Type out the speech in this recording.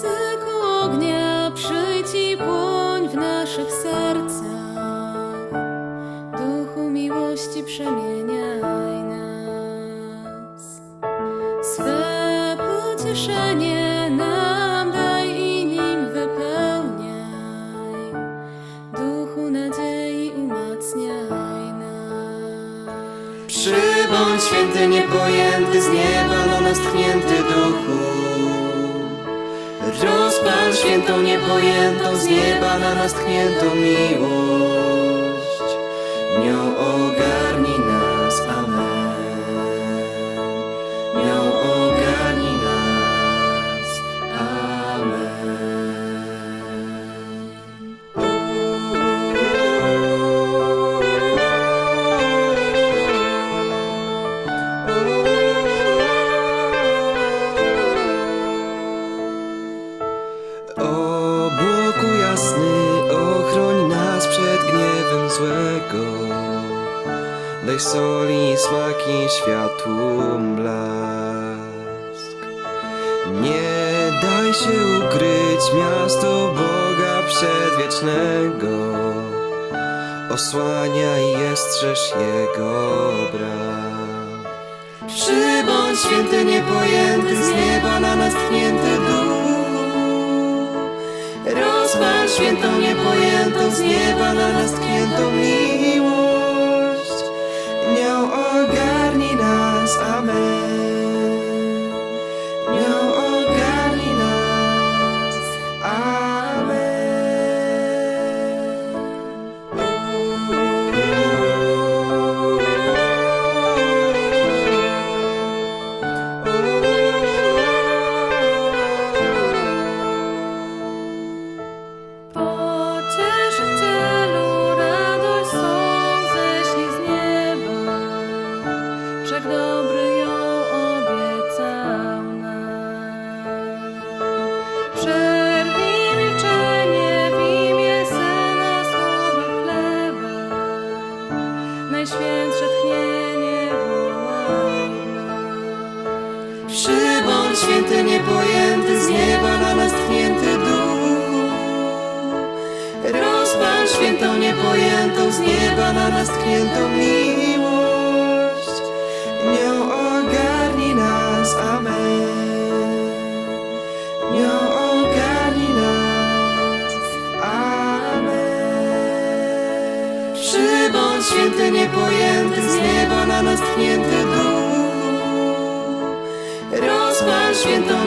Syku ognia, przyjdź i płoń w naszych sercach. Duchu miłości przemieniaj nas. Swe pocieszenie nam daj i nim wypełniaj. Duchu nadziei umacniaj nas. Przybądź święty niepojęty z nieba na nas tchnięty duchu świętą niepojętą z nieba na nas tchniętą miłość. Nią ochroń nas przed gniewem złego. Daj soli, smaki, światłu blask. Nie daj się ukryć miasto Boga przedwiecznego. Osłaniaj je, strzeż Jego braw. Przybądź święty niepojęty z nieba na nas tchnięty świętą niepojętą z nieba na nas tkniętą miłość. Najświętsze tchnienie. Przybądź święty niepojęty z nieba na nas tchnięty duch. Rozpal świętą niepojętą z nieba na nas tkniętą miłość. Nią ogarnij nas, amen. Nią ogarnij nas, amen. Przybądź święty niepojęty Rozpal